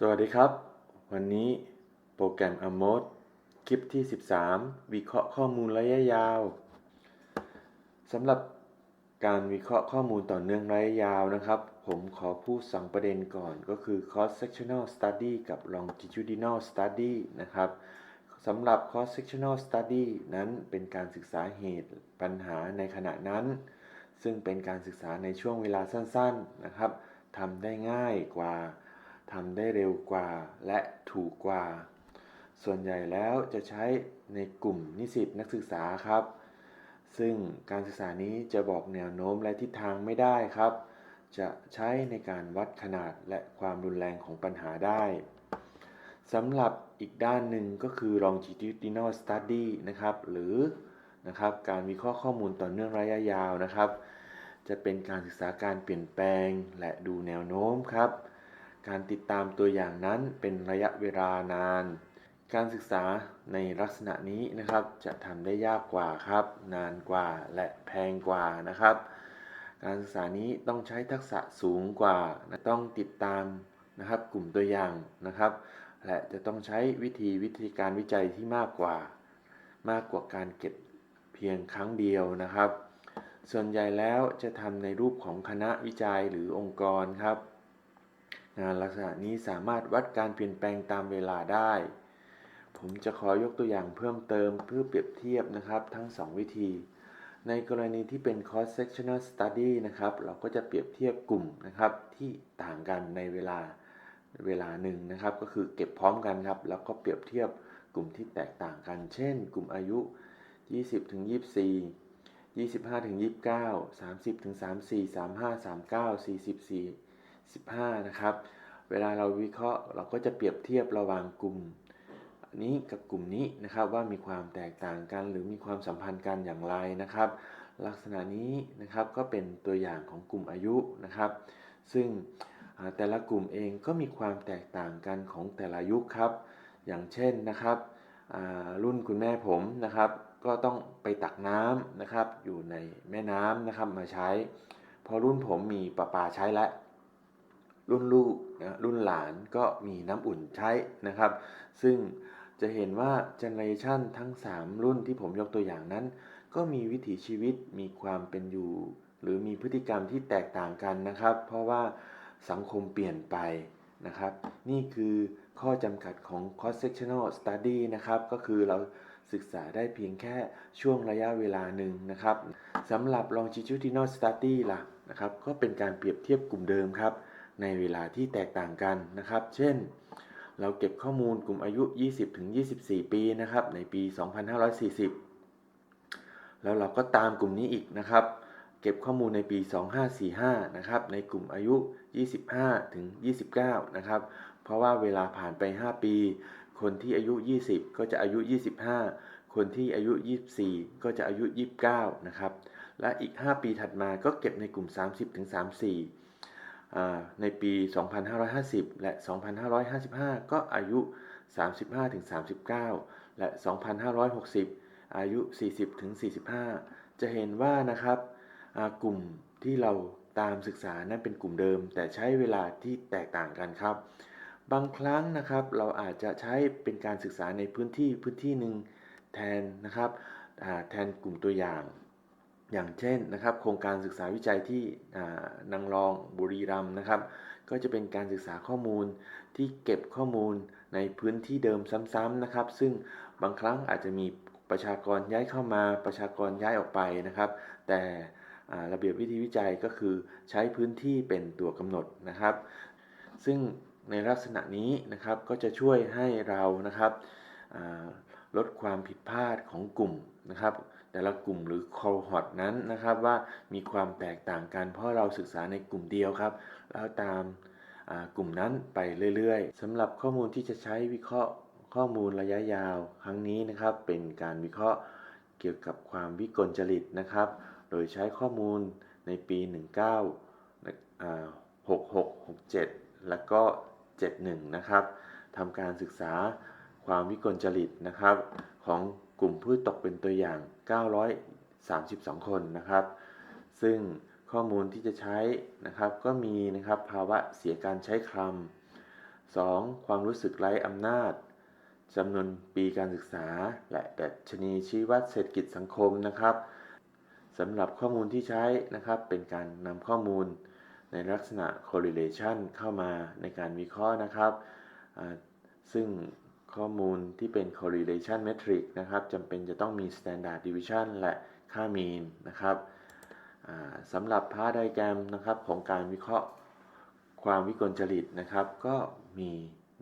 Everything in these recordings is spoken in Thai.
สวัสดีครับ วันนี้โปรแกรม a m o d คลิปที่ 13 วิเคราะห์ข้อมูลระยะยาวสำหรับการวิเคราะห์ข้อมูลต่อเนื่องระยะยาวนะครับ ผมขอพูดสองประเด็นก่อนก็คือ cross sectional study กับ longitudinal study นะครับสำหรับ cross sectional study นั้นเป็นการศึกษาเหตุปัญหาในขณะนั้น ซึ่งเป็นการศึกษาในช่วงเวลาสั้นๆนะครับทำได้ง่ายกว่า ทำได้เร็วกว่าและถูกกว่า ส่วนใหญ่แล้วจะใช้ในกลุ่มนิสิตนักศึกษาครับ ซึ่งการศึกษานี้จะบอกแนวโน้มและทิศทางไม่ได้ครับ จะใช้ในการวัดขนาดและความรุนแรงของปัญหาได้สำหรับอีกด้านหนึ่งก็คือ longitudinal study นะครับ หรือนะครับการวิเคราะห์ข้อมูลต่อเนื่องระยะยาวนะครับ จะเป็นการศึกษาการเปลี่ยนแปลงและดูแนวโน้มครับ การติดตามตัวอย่างนั้นเป็นระยะเวลานาน การศึกษาในลักษณะนี้นะครับ จะทำได้ยากกว่าครับ นานกว่าและแพงกว่านะครับ การศึกษานี้ต้องใช้ทักษะสูงกว่าต้องติดตามนะครับ กลุ่มตัวอย่างนะครับ และจะต้องใช้วิธีวิธีการวิจัยที่มากกว่า มากกว่าการเก็บเพียงครั้งเดียวนะครับ ส่วนใหญ่แล้วจะทำในรูปของคณะวิจัยหรือองค์กรครับ งานลักษณะนี้สามารถวัดการเปลี่ยนแปลงตามเวลาได้ ผมจะขอยกตัวอย่างเพิ่มเติมเพื่อเปรียบเทียบนะครับทั้ง 2 วิธี ในกรณีที่เป็น cross sectional study นะครับ เราก็จะเปรียบเทียบกลุ่มนะครับที่ต่างกันในเวลาเวลาหนึ่งนะครับ ก็คือเก็บพร้อมกันครับ แล้วก็เปรียบเทียบกลุ่มที่แตกต่างกัน เช่น กลุ่มอายุ 20ถึง24 25ถึง29 30ถึง34 35 39 44 15 นะครับ เวลาเราวิเคราะห์เราก็จะเปรียบเทียบระหว่างกลุ่มนี้กับกลุ่มนี้นะครับว่ามีความแตกต่างกันหรือมีความสัมพันธ์กันอย่างไรนะครับ ลักษณะนี้นะครับก็เป็นตัวอย่างของกลุ่มอายุนะครับ ซึ่งแต่ละกลุ่มเองก็มีความแตกต่างกันของแต่ละยุคครับ อย่างเช่นนะครับรุ่นคุณแม่ผมนะครับ ก็ต้องไปตักน้ำนะครับ อยู่ในแม่น้ำนะครับมาใช้ พอรุ่นผมมีประปาใช้แล้ว รุ่นลูกนะรุ่นหลานก็มีน้ำอุ่นใช้นะครับ ซึ่งจะเห็นว่าเจเนอเรชันทั้ง 3 รุ่นที่ผมยกตัวอย่างนั้น ก็มีวิถีชีวิตมีความเป็นอยู่ หรือมีพฤติกรรมที่แตกต่างกันนะครับ เพราะว่าสังคมเปลี่ยนไปนะครับ นี่คือข้อจำกัดของ cross sectional study นะครับ ก็คือเราศึกษาได้เพียงแค่ช่วงระยะเวลาหนึ่งนะครับสำหรับ longitudinal study ล่ะนะครับ ก็เป็นการเปรียบเทียบกลุ่มเดิมครับ ในเวลาที่แตกต่างกันนะครับ เช่น เราเก็บข้อมูลกลุ่มอายุ 20-24 ปีนะครับ ในปี 2540 แล้วเราก็ตามกลุ่มนี้อีกนะครับ เก็บข้อมูลในปี 2545 นะครับ ในกลุ่มอายุ 25-29 นะครับ เพราะว่าเวลาผ่านไป 5 ปี คนที่อายุ 20 ก็จะอายุ 25 คนที่อายุ 24 ก็จะอายุ 29 นะครับ และอีก 5 ปีถัดมาก็เก็บในกลุ่ม 30-34 ในปี 2550 และ 2555 ก็อายุ 35-39 และ 2560 อายุ 40-45 จะเห็นว่านะครับกลุ่มที่เราตามศึกษานั้นเป็นกลุ่มเดิม แต่ใช้เวลาที่แตกต่างกันครับ บางครั้งนะครับเราอาจจะใช้เป็นการศึกษาในพื้นที่พื้นที่หนึ่งแทนนะครับแทนกลุ่มตัวอย่าง อย่างเช่นนะครับ โครงการศึกษาวิจัยที่นางรองบุรีรัมย์นะครับ ก็จะเป็นการศึกษาข้อมูลที่เก็บข้อมูลในพื้นที่เดิมซ้ำๆนะครับ ซึ่งบางครั้งอาจจะมีประชากรย้ายเข้ามาประชากรย้ายออกไปนะครับ แต่ระเบียบวิธีวิจัยก็คือใช้พื้นที่เป็นตัวกำหนดนะครับ ซึ่งในลักษณะนี้นะครับก็จะช่วยให้เรานะครับ ลดความผิดพลาดของกลุ่มนะครับ แต่ละกลุ่มหรือ cohort นั้นนะครับว่ามีความแตกต่างกัน เพราะเราศึกษาในกลุ่มเดียวครับ แล้วตามกลุ่มนั้นไปเรื่อยๆสำหรับข้อมูลที่จะใช้วิเคราะห์ข้อมูลระยะยาวครั้งนี้นะครับ เป็นการวิเคราะห์เกี่ยวกับความวิกลจริตนะครับ โดยใช้ข้อมูลในปี 19 66 67 แล้วก็ 71 นะครับทำการศึกษา ความวิกลจริตนะครับ ของกลุ่มผู้ตกเป็นตัวอย่าง 932 คนนะครับ ซึ่งข้อมูลที่จะใช้นะครับก็มีนะครับภาวะเสียการใช้คำ 2. ความรู้สึกไร้อำนาจจำนวนปีการศึกษา และดัชนีชี้วัดเศรษฐกิจสังคมนะครับสำหรับข้อมูลที่ใช้นะครับเป็นการนำข้อมูลในลักษณะ correlation เข้ามาในการวิเคราะห์นะครับ ซึ่ง ข้อมูลที่เป็น correlation metric นะครับจำเป็นจะต้องมี standard deviation และค่า mean นะครับสำหรับพาร์ d ไดแกรมนะครับของการวิเคราะห์ความวิกลจริตนะครับ ก็มี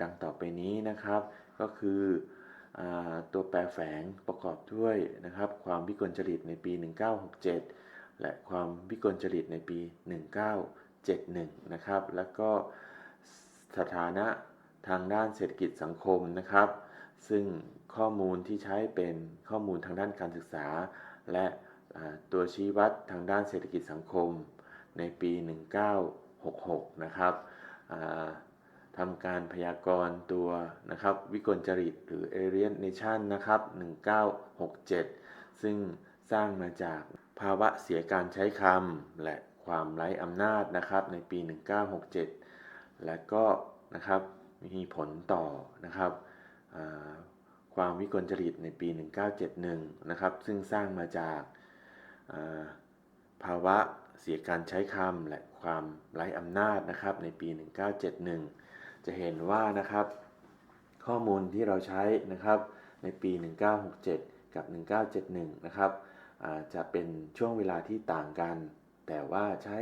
ดังต่อไปนี้นะครับ ก็คืออตัวแปรแฝงประกอบด้วยนะครับ ความวิกลจริตในปี 1967 และความวิกลจริตในปี 1971 นะครับ แล้วก็สถานะ ทางด้านเศรษฐกิจสังคมนะครับ ซึ่งข้อมูลที่ใช้เป็นข้อมูลทางด้านการศึกษา และตัวชี้วัดทางด้านเศรษฐกิจสังคม ในปี 1966 นะครับทำการพยากรณ์ตัวนะครับวิกลจริตหรือ alienation นะครับ 1967 ซึ่งสร้างมาจากภาวะเสียการใช้คำและความไร้อำนาจนะครับในปี 1967 และก็นะครับ มีผลต่อนะครับความวิกลจริตในปี 1971 นะครับซึ่งสร้างมาจากาภาวะเสียการใช้คำและความไร้อำนาจนะครับในปี 1971 จะเห็นว่านะครับ ข้อมูลที่เราใช้นะครับในปี 1967 กับ 1971 นะครับจะเป็นช่วงเวลาที่ต่างกัน แต่ว่าใช้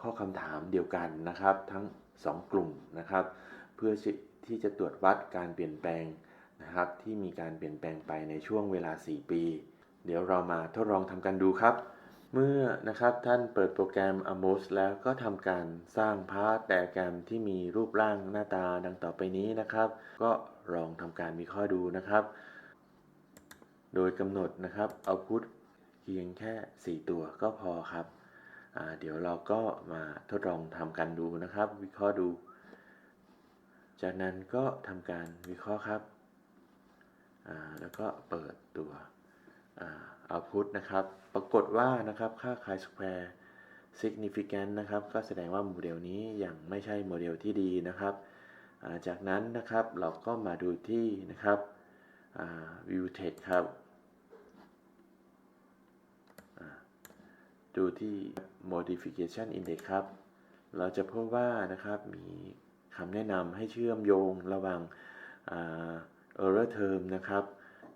ข้อคำถามเดียวกันนะครับ ทั้ง 2 กลุ่มนะครับ พื่อที่จะตรวจวัดการเปลี่ยนแปลงนะครับ ที่มีการเปลี่ยนแปลงไปในช่วงเวลา 4 ปี เดี๋ยวเรามาทดลองทำกันดูครับ เมื่อนะครับท่านเปิดโปรแกรม Amos แล้วก็ทำการสร้างพาร์ทไดอะแกรมที่มีรูปร่างหน้าตาดังต่อไปนี้นะครับ ก็ลองทำการวิเคราะห์ดูนะครับ โดยกำหนดนะครับ output เพียงแค่ 4 ตัวก็พอครับเดี๋ยวเราก็มาทดลองทำกันดูนะครับ วิเคราะห์ดู จากนั้นก็ทำการวิเคราะห์ครับแล้วก็เปิดตัวอ่า output นะครับ ปรากฏว่านะครับค่า chi square significant นะครับ ก็แสดงว่าโมเดลนี้ยังไม่ใช่โมเดลที่ดีนะครับาจากนั้นนะครับเราก็มาดูที่นะครับ view text ครับดูที่ modification index ครับ เราจะพบว่านะครับมี คำแนะนำให้เชื่อมโยงระหว่างอ่า error term นะครับ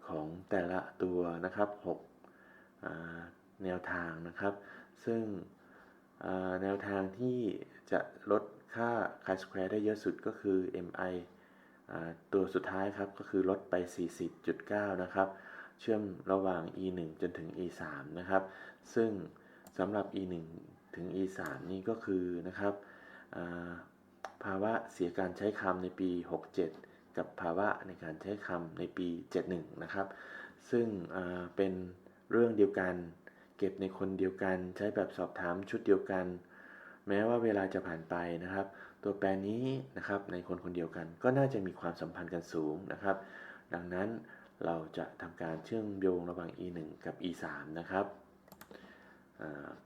ของแต่ละตัวนะครับ6แนวทางนะครับ ซึ่งแนวทางที่จะลดค่า chi square ได้เยอะสุดก็คือ mi ตัวสุดท้ายครับก็คือลดไป 40.9 นะครับ เชื่อมระหว่าง e 1จนถึง e 3นะครับ ซึ่งสำหรับ e 1ถึง e 3นี่ก็คือนะครับ ภาวะเสียการใช้คำในปี 67 กับภาวะในการใช้คำในปี 71 นะครับ ซึ่งเป็นเรื่องเดียวกัน เก็บในคนเดียวกัน ใช้แบบสอบถามชุดเดียวกัน แม้ว่าเวลาจะผ่านไปนะครับ ตัวแปรนี้นะครับในคนคนเดียวกัน ก็น่าจะมีความสัมพันธ์กันสูงนะครับ ดังนั้นเราจะทำการเชื่อมโยงระหว่าง e 1 กับ e 3นะครับ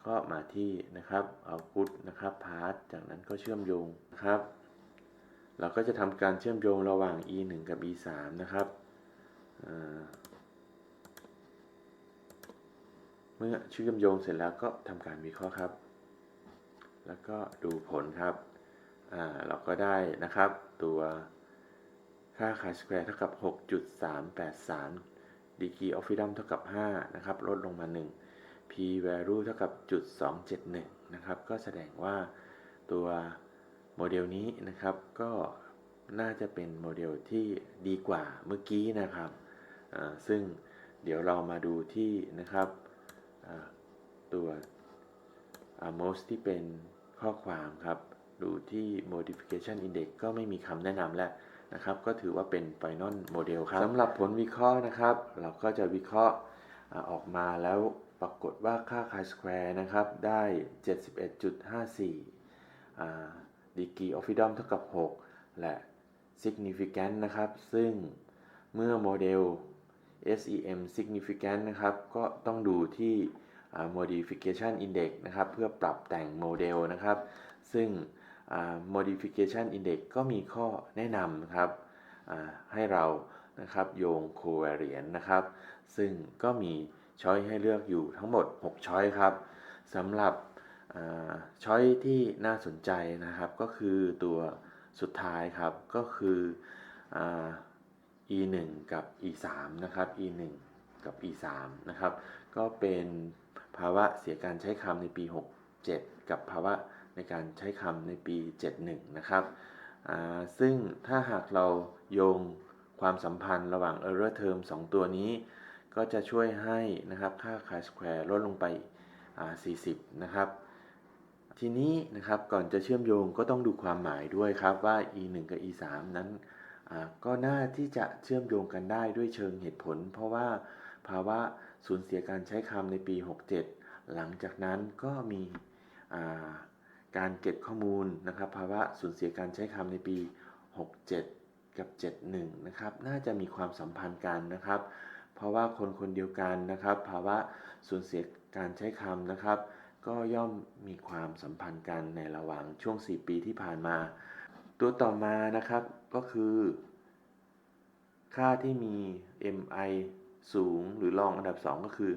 ก็มาที่นะครับ output นะครับ path จากนั้นก็เชื่อมโยงนะครับ เราก็จะทำการเชื่อมโยงระหว่าง e 1กับ e 3นะครับเมื่อเชื่อมโยงเสร็จแล้วก็ทำการวิเคราะห์ครับ แล้วก็ดูผลครับ เราก็ได้นะครับตัวค่า chi square เท่ากับ 6.383 degree of freedom เท่ากับ 5 นะครับ ลดลงมา 1 p value เท่ากับจุด271 นะครับ ก็แสดงว่าตัวโมเดลนี้นะครับ ก็น่าจะเป็นโมเดลที่ดีกว่าเมื่อกี้นะครับ ซึ่งเดี๋ยวเรามาดูที่นะครับตัว most ที่เป็นข้อความครับ ดูที่ modification index ก็ไม่มีคำแนะนำแล้วนะครับ ก็ถือว่าเป็น final model ครับสำหรับผลวิเคราะห์นะครับ เราก็จะวิเคราะห์ออกมาแล้ว ปรากฏว่าค่า chi square นะครับ ได้ 71.54อ่า degree of freedom เท่ากับ 6 และ significant นะครับ ซึ่งเมื่อโมเดล SEM significant นะครับ ก็ต้องดูที่ modification index นะครับ เพื่อปรับแต่งโมเดลนะครับ ซึ่ง modification index ก็มีข้อแนะนำนะครับให้เรานะครับโยง covariance นะครับ ซึ่งก็มี ช้อยให้เลือกอยู่ทั้งหมด 6 ช้อยครับสำหรับช้อยที่น่าสนใจนะครับก็คือตัวสุดท้ายครับก็คืออ e1 กับ e3 นะครับ e1 กับ e3 นะครับก็เป็นภาวะเสียการใช้คำในปี 67 กับภาวะในการใช้คำในปี 71 นะครับซึ่งถ้าหากเราโยงความสัมพันธ์ระหว่าง error term 2 ตัวนี้ ก็จะช่วยให้นะครับค่า chi square ลดลงไป 40 นะครับ ทีนี้นะครับก่อนจะเชื่อมโยงก็ต้องดูความหมายด้วยครับว่า e 1กับ e 3นั้นก็น่าที่จะเชื่อมโยงกันได้ด้วยเชิงเหตุผล เพราะว่าภาวะสูญเสียการใช้คำในปี 67 หลังจากนั้นก็มีการเก็บข้อมูลนะครับ ภาวะสูญเสียการใช้คำในปี 67 กับ 71 นะครับ น่าจะมีความสัมพันธ์กันนะครับ เพราะว่าคนคนเดียวกันนะครับ ภาวะสูญเสียการใช้คำนะครับ ก็ย่อมมีความสัมพันธ์กันในระหว่างช่วง 4 ปีที่ผ่านมา ตัวต่อมานะครับก็คือ ค่าที่มี mi สูงหรือรองอันดับ 2 ก็คือ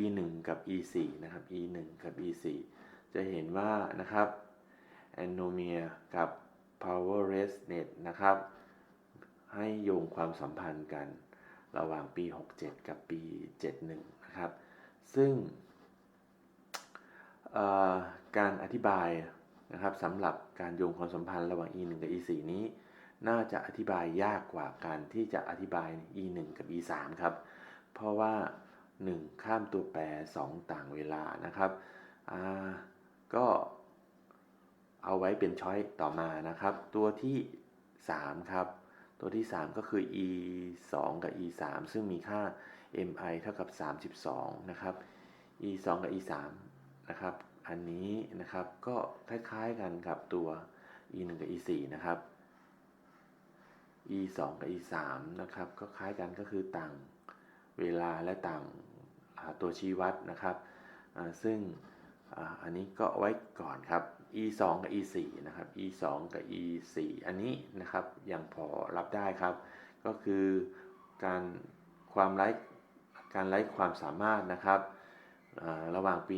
e 1 กับ e 4 นะครับ e 1 กับ e 4 จะเห็นว่านะครับ anomia กับ power rest net นะครับ ให้โยงความสัมพันธ์กัน ระหว่างปี 67 กับปี 71 นะครับ ซึ่งการอธิบายนะครับสำหรับการโยงความสัมพันธ์ระหว่าง e 1 กับ e 4 นี้ น่าจะอธิบายยากกว่าการที่จะอธิบาย e 1 กับ e 3 ครับ เพราะว่า 1 ข้ามตัวแปร 2 ต่างเวลานะครับก็เอาไว้เป็นช้อยต่อมานะครับ ตัวที่ 3 ครับ ตัวที่ 3 ก็คือ e 2กับ e 3ซึ่งมีค่า mi เท่ากับ 32 นะครับ e 2กับ e 3นะครับ อันนี้นะครับก็คล้ายๆกันกับตัว e 1กับ e 4นะครับ e 2กับ e 3นะครับ ก็คล้ายกันก็คือต่างเวลาและต่างตัวชี้วัดนะครับ ซึ่ง อันนี้ก็ไว้ก่อนครับ e 2กับ e 4นะครับ e 2กับ e 4อันนี้นะครับยังพอรับได้ครับ ก็คือการความไร้การไร้ความสามารถนะครับระหว่างปี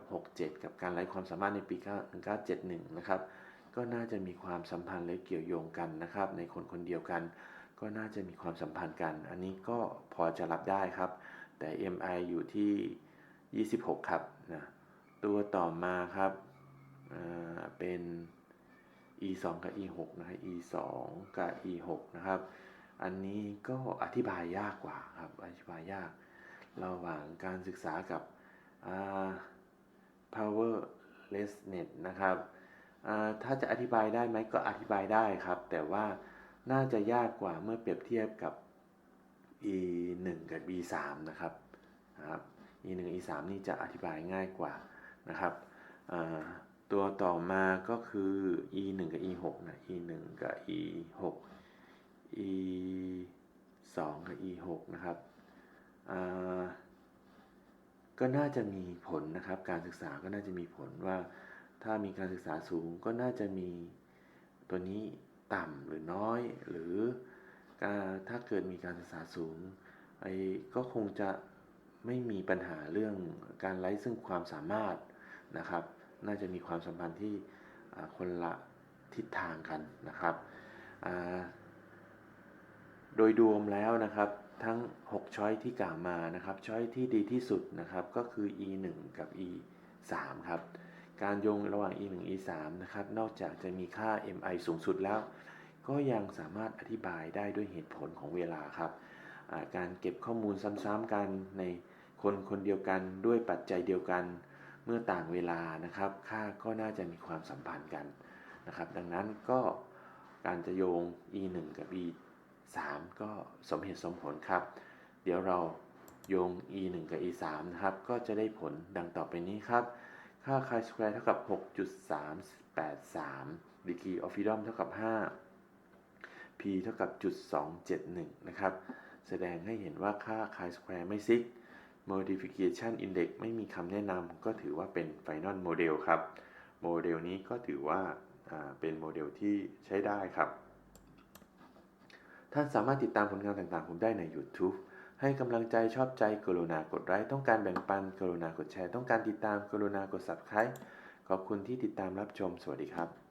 1967 กับการไร้ความสามารถในปี 1971 นะครับ ก็น่าจะมีความสัมพันธ์และเกี่ยวโยงกันนะครับ ในคนคนเดียวกัน ก็น่าจะมีความสัมพันธ์กัน อันนี้ก็พอจะรับได้ครับ แต่ MI อยู่ที่ 26 ครับนะ ตัวต่อมาครับเป็น e 2กับ e 6นะครับ e 2กับ e 6นะครับ อันนี้ก็อธิบายยากกว่าครับ อธิบายยาก ระหว่างการศึกษากับ powerlessness นะครับถ้าจะอธิบายได้ไหมก็อธิบายได้ครับ แต่ว่าน่าจะยากกว่าเมื่อเปรียบเทียบกับ e 1กับ e 3นะครับครับ e 1 e 3นี่จะอธิบายง่ายกว่า นะครับตัวต่อมาก็คือ e 1กับ e 6นะ e 1กับ e 6 e 2กับ e 6นะครับก็น่าจะมีผลนะครับ การศึกษาก็น่าจะมีผลว่า ถ้ามีการศึกษาสูงก็น่าจะมีตัวนี้ต่ำหรือน้อย หรือถ้าเกิดมีการศึกษาสูงไอ้ก็คงจะไม่มีปัญหาเรื่องการไร้ซึ่งความสามารถ นะครับ น่าจะมีความสัมพันธ์ที่คนละทิศทางกันนะครับโดยรวมแล้วนะครับทั้ง 6 ช้อยที่กล่าวมานะครับช้อยที่ดีที่สุดนะครับก็คือ e 1กับ e 3ครับการโยงระหว่าง e 1 e 3นะครับนอกจากจะมีค่า mi สูงสุดแล้ว ก็ยังสามารถอธิบายได้ด้วยเหตุผลของเวลาครับการเก็บข้อมูลซ้ำๆกันในคนคนเดียวกันด้วยปัจจัยเดียวกัน เมื่อต่างเวลานะครับ ค่าก็น่าจะมีความสัมพันธ์กันนะครับ ดังนั้นก็การจะโยง e 1กับ e 3ก็สมเหตุสมผลครับ เดี๋ยวเราโยง e 1กับ e 3นะครับ ก็จะได้ผลดังต่อไปนี้ครับ ค่า chi square เท่ากับ 6.383 degree of freedom เท่ากับ 5 p เท่ากับจุด271 นะครับ แสดงให้เห็นว่าค่า chi square ไม่ซิก modification index ไม่มีคำแนะนำก็ถือว่าเป็น final model ครับ โมเดลนี้ก็ถือว่าาเป็นโมเดลที่ใช้ได้ครับ ท่านสามารถติดตามผลงานต่างๆ ผมได้ใน YouTube ให้กำลังใจชอบใจกรุณากดไลค์ต้องการแบ่งปันกรุณากดแชร์ ต้องการติดตามกรุณากด Subscribe ขอบคุณที่ติดตามรับชมสวัสดีครับ